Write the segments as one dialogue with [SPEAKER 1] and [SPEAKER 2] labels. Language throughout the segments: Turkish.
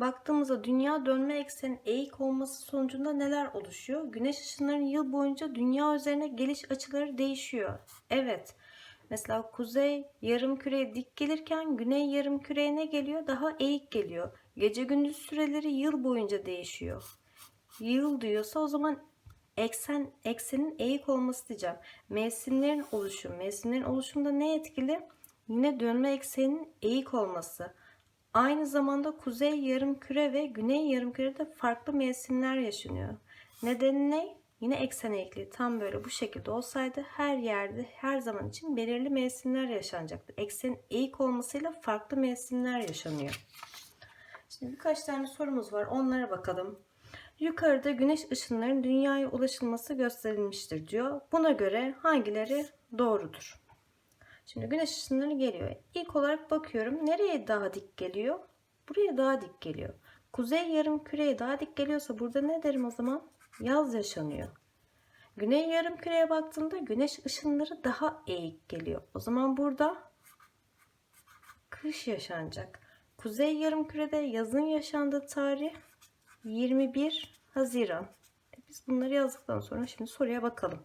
[SPEAKER 1] Baktığımızda dünya dönme eksenin eğik olması sonucunda neler oluşuyor? Güneş ışınlarının yıl boyunca dünya üzerine geliş açıları değişiyor. Evet. Mesela kuzey yarım küreye dik gelirken güney yarım küreye ne geliyor? Daha eğik geliyor. Gece gündüz süreleri yıl boyunca değişiyor. Yıl diyorsa o zaman eksen eksenin eğik olması diyeceğim. Mevsimlerin oluşumu. Mevsimlerin oluşumunda ne etkili? Yine dönme ekseninin eğik olması. Aynı zamanda kuzey yarımküre ve güney yarımkürede farklı mevsimler yaşanıyor. Nedeni ne? Yine eksen eğikliği. Tam böyle bu şekilde olsaydı her yerde her zaman için belirli mevsimler yaşanacaktı. Eksenin eğik olmasıyla farklı mevsimler yaşanıyor. Şimdi birkaç tane sorumuz var. Onlara bakalım. Yukarıda güneş ışınlarının dünyaya ulaşılması gösterilmiştir diyor. Buna göre hangileri doğrudur? Şimdi güneş ışınları geliyor. İlk olarak bakıyorum. Nereye daha dik geliyor? Buraya daha dik geliyor. Kuzey yarım küreye daha dik geliyorsa burada ne derim o zaman? Yaz yaşanıyor. Güney yarım küreye baktığımda güneş ışınları daha eğik geliyor. O zaman burada kış yaşanacak. Kuzey yarım kürede yazın yaşandığı tarih 21 Haziran. Biz bunları yazdıktan sonra şimdi soruya bakalım.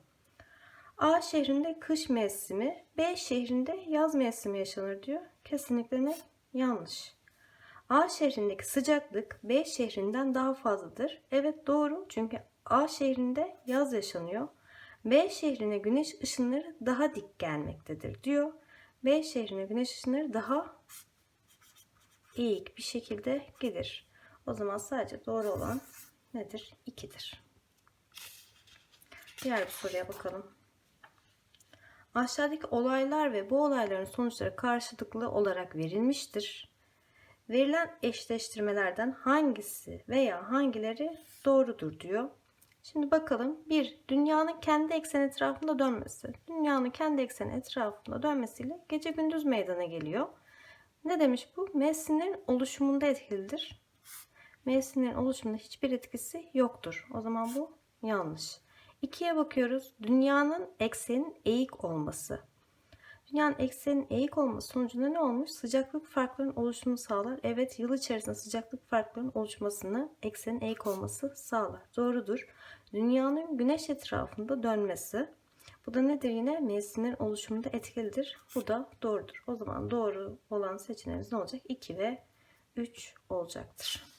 [SPEAKER 1] A şehrinde kış mevsimi, B şehrinde yaz mevsimi yaşanır diyor. Kesinlikle ne? Yanlış. A şehrindeki sıcaklık B şehrinden daha fazladır. Evet doğru çünkü A şehrinde yaz yaşanıyor. B şehrine güneş ışınları daha dik gelmektedir diyor. B şehrine güneş ışınları daha eğik bir şekilde gelir. O zaman sadece doğru olan nedir? 2'dir. Diğer bir soruya bakalım. Aşağıdaki olaylar ve bu olayların sonuçları karşılıklı olarak verilmiştir. Verilen eşleştirmelerden hangisi veya hangileri doğrudur diyor. Şimdi bakalım. 1. Dünyanın kendi ekseni etrafında dönmesi. Dünyanın kendi ekseni etrafında dönmesiyle gece gündüz meydana geliyor. Ne demiş bu? Mevsimlerin oluşumunda etkilidir. Mevsimlerin oluşumunda hiçbir etkisi yoktur. O zaman bu yanlış. İkiye bakıyoruz. Dünyanın eksenin eğik olması. Dünyanın eksenin eğik olması sonucunda ne olmuş? Sıcaklık farklarının oluşumunu sağlar. Evet yıl içerisinde sıcaklık farklarının oluşmasını eksenin eğik olması sağlar. Doğrudur. Dünyanın güneş etrafında dönmesi. Bu da nedir yine? Mevsimlerin oluşumunda etkilidir. Bu da doğrudur. O zaman doğru olan seçeneğimiz ne olacak? 2 ve 3 olacaktır.